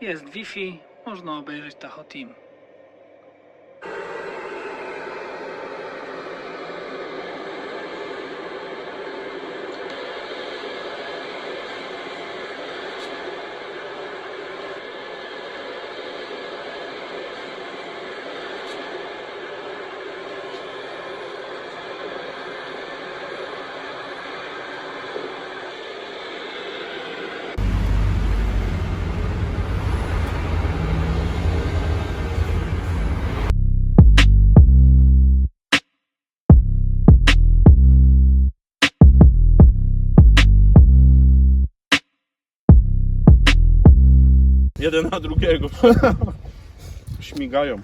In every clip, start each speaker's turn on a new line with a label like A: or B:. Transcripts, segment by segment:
A: Jest Wi-Fi, można obejrzeć Tahoe Team.
B: Jeden na drugiego. Śmigają.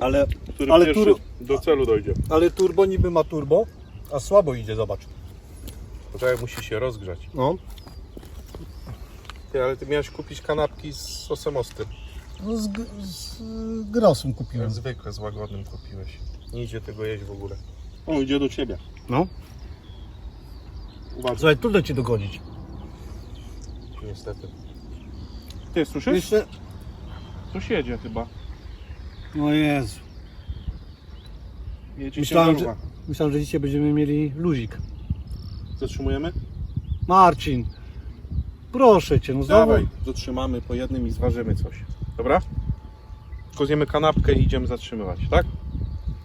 C: Ale,
B: Który
C: Ale
B: pierwszy
C: tur-
B: do celu dojdzie.
C: ale turbo niby ma turbo, a słabo idzie, zobacz.
B: Poczekaj, musi się rozgrzać.
C: No,
B: Ty, ale ty miałeś kupić kanapki z sosem ostrym.
C: no z, z grosem kupiłem.
B: Zwykle z łagodnym kupiłeś. Nie idzie tego jeść w ogóle. O, idzie do ciebie.
C: No.
B: Uważaj.
C: Słuchaj, trudno ci dogonić.
B: Niestety. Ty, słyszysz?
C: Jeszcze...
B: Coś jedzie chyba.
C: No Jezu.
B: Jedzie
C: Myślałem,
B: ciężarówka.
C: Myślałem, że dzisiaj będziemy mieli luzik.
B: Zatrzymujemy?
C: Marcin, proszę cię, no znowu.
B: Dawaj, zatrzymamy po jednym i zważymy coś. Dobra? Tylko zjemy kanapkę i idziemy zatrzymywać, tak?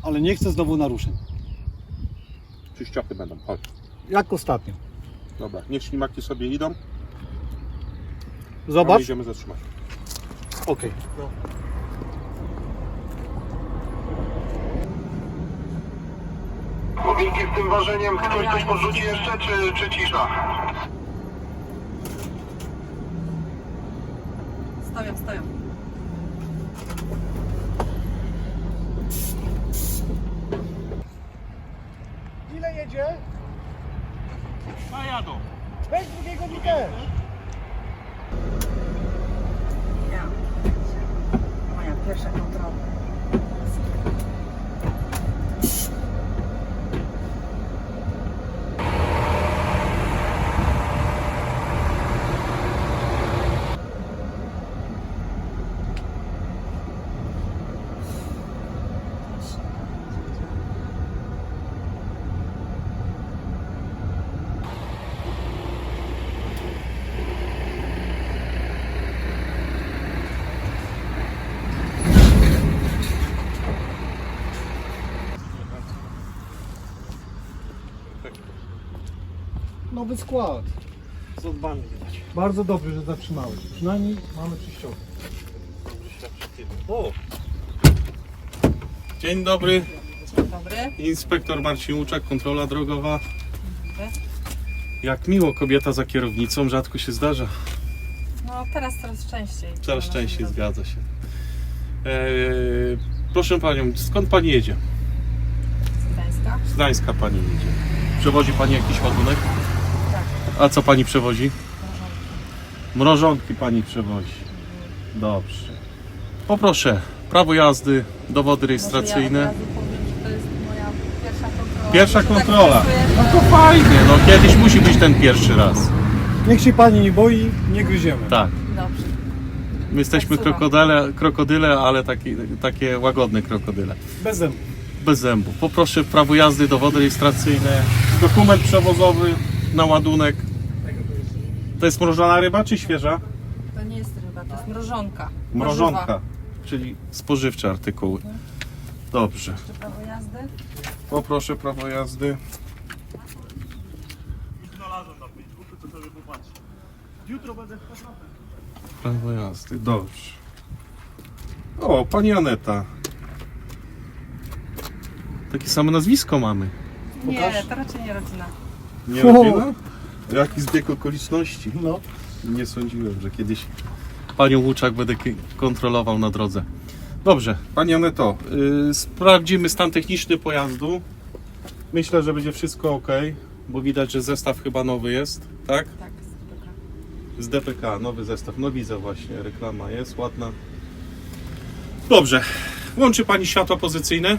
C: Ale nie chcę znowu naruszeń.
B: Czy ściochy będą? Chodź.
C: Jak ostatnio.
B: Dobra, niech ślimaki sobie idą,
C: Zobacz.
B: idziemy zatrzymać.
C: Okej.
D: Powinki z tym ważeniem ktoś coś podrzuci jeszcze, czy, czy cisza?
E: Stawiam, stawiam.
C: Ile jedzie?
B: A jadą.
C: Weź drugiego mi też.
E: persona.
C: Nowy skład. Zadbany widać. Bardzo dobrze, że zatrzymałeś. Przynajmniej mamy czyściowy.
B: O. Dzień dobry,
E: Dobry.
B: inspektor Marcin Łuczak, kontrola drogowa. Jak miło kobieta za kierownicą, rzadko się zdarza.
E: No teraz coraz częściej.
B: Coraz częściej zgadza się. Eee, proszę panią, skąd pani jedzie?
E: Z Gdańska.
B: Z Gdańska pani jedzie. Przewozi pani jakiś ładunek?
E: Tak.
B: A co pani przewozi?
E: Mrożonki.
B: Mrożonki pani przewozi. Dobrze. Poproszę, prawo jazdy, dowody rejestracyjne.
E: Może ja od razu powiem, że to jest moja pierwsza kontrola.
B: No to fajnie, no kiedyś musi być ten pierwszy raz.
C: Niech się pani nie boi, nie gryziemy.
B: Tak.
E: Dobrze.
B: My jesteśmy
E: Tak,
B: krokodyle, krokodyle, ale taki, takie łagodne krokodyle.
C: Bez zębów.
B: Bez zębów. Poproszę prawo jazdy, dowody rejestracyjne, dokument przewozowy na ładunek. To jest mrożona ryba czy świeża?
E: To nie jest ryba, to jest mrożonka.
B: Mrożonka, czyli spożywcze artykuły. Dobrze.
E: Jeszcze prawo jazdy.
B: Poproszę prawo jazdy. Prawo jazdy, dobrze. O, pani Aneta. Takie samo nazwisko mamy.
E: Nie, to raczej nie rodzina.
B: Nie rodzina? Jaki zbieg okoliczności.
C: No.
B: Nie sądziłem, że kiedyś panią Łuczak będę ki- kontrolował na drodze. Dobrze, pani Aneto, yy, sprawdzimy stan techniczny pojazdu. Myślę, że będzie wszystko ok, bo widać, że zestaw chyba nowy jest, tak?
E: Tak, spoko.
B: Z DPK, nowy zestaw. No widzę właśnie, reklama jest ładna. Dobrze, włączy pani światła pozycyjne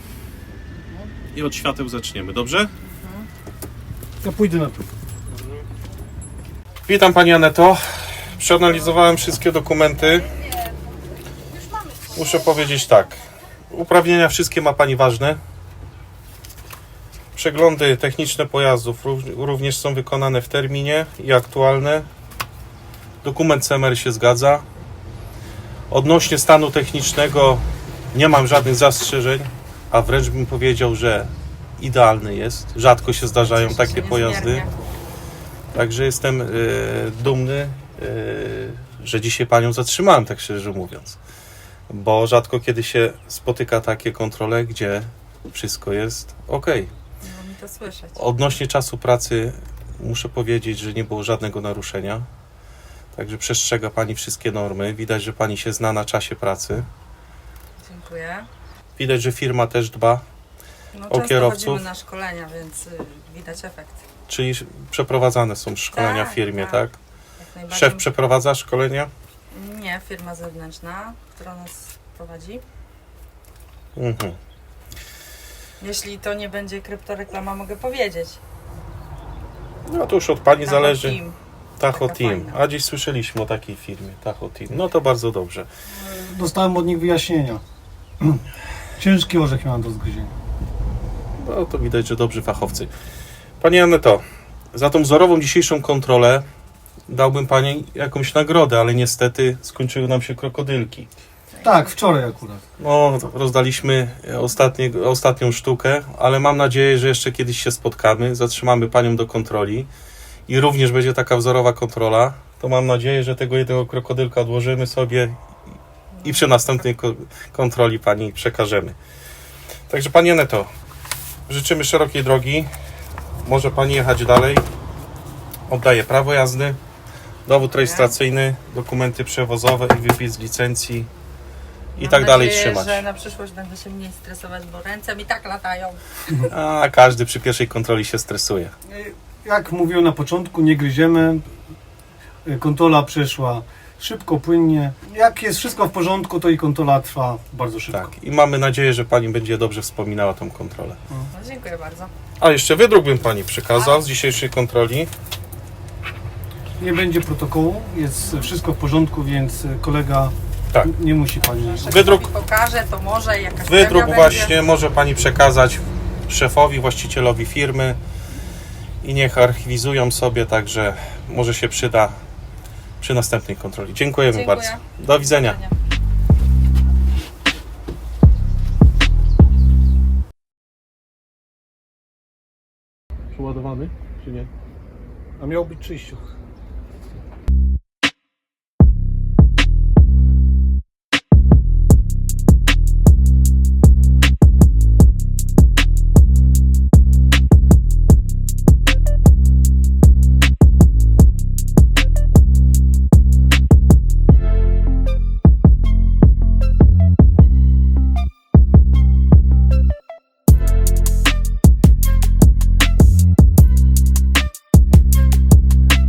B: i od świateł zaczniemy, dobrze?
C: Ja pójdę na to.
B: Witam Pani Aneto. Przeanalizowałem wszystkie dokumenty. muszę powiedzieć tak. Uprawnienia wszystkie ma Pani ważne. Przeglądy techniczne pojazdów rów- również są wykonane w terminie i aktualne. Dokument CMR się zgadza. Odnośnie stanu technicznego nie mam żadnych zastrzeżeń, a wręcz bym powiedział, że idealny jest. Rzadko się zdarzają takie pojazdy. Także jestem e, dumny, e, że dzisiaj panią zatrzymałem, tak szczerze mówiąc. Bo rzadko kiedy się spotyka takie kontrole, gdzie wszystko jest ok.
E: Miło mi to słyszeć.
B: Odnośnie czasu pracy muszę powiedzieć, że nie było żadnego naruszenia. Także przestrzega pani wszystkie normy. Widać, że pani się zna na czasie pracy.
E: Dziękuję.
B: Widać, że firma też dba,
E: No,
B: O kierowców?
E: chodzimy na szkolenia, więc y, widać efekt.
B: czyli przeprowadzane są szkolenia w
E: Tak,
B: firmie,
E: tak.
B: tak?
E: Jak najbardziej.
B: Szef przeprowadza szkolenia?
E: Nie, firma zewnętrzna, która nas prowadzi.
B: Mhm.
E: Jeśli to nie będzie kryptoreklama, mogę powiedzieć.
B: No to już od pani zależy.
E: Team.
B: Tacho
E: Taka
B: Team.
E: fajna.
B: A dziś słyszeliśmy o takiej firmie, Tacho Team. No to bardzo dobrze.
C: Dostałem od nich wyjaśnienia. Ciężki orzech miałem do zgryzienia.
B: No to widać, że dobrzy fachowcy. Pani Aneto, za tą wzorową dzisiejszą kontrolę dałbym pani jakąś nagrodę, ale niestety skończyły nam się krokodylki.
C: Tak, wczoraj akurat.
B: No, rozdaliśmy ostatnie, ostatnią sztukę, ale mam nadzieję, że jeszcze kiedyś się spotkamy, zatrzymamy panią do kontroli i również będzie taka wzorowa kontrola. To mam nadzieję, że tego jednego krokodylka odłożymy sobie i przy następnej ko- kontroli pani przekażemy. Także pani Aneto, życzymy szerokiej drogi. Może pani jechać dalej. Oddaję prawo jazdy, dowód rejestracyjny, dokumenty przewozowe i wypis z licencji i
E: Mam
B: tak dalej
E: nadzieję,
B: trzymać.
E: że na przyszłość będę się mniej stresować, bo ręce mi tak latają.
B: A każdy przy pierwszej kontroli się stresuje.
C: Jak mówiłem na początku, nie gryziemy. Kontrola przeszła szybko, płynnie. Jak jest wszystko w porządku, to i kontrola trwa bardzo szybko.
B: Tak. I mamy nadzieję, że pani będzie dobrze wspominała tą kontrolę.
E: No, dziękuję bardzo.
B: A jeszcze wydruk bym pani przekazał z dzisiejszej kontroli.
C: Nie będzie protokołu, jest wszystko w porządku, więc kolega
B: Tak.
C: nie musi pani.
E: Jak
B: Wydruk-
E: mi pokaże, to może jakaś
B: Wydruk
E: premia
B: właśnie
E: będzie.
B: może pani przekazać szefowi, właścicielowi firmy i niech archiwizują sobie, także może się przyda przy następnej kontroli. Dziękujemy
E: Dziękuję.
B: bardzo. Do widzenia.
E: Do widzenia.
B: Przeładowany czy nie?
C: A miał być czyściuch.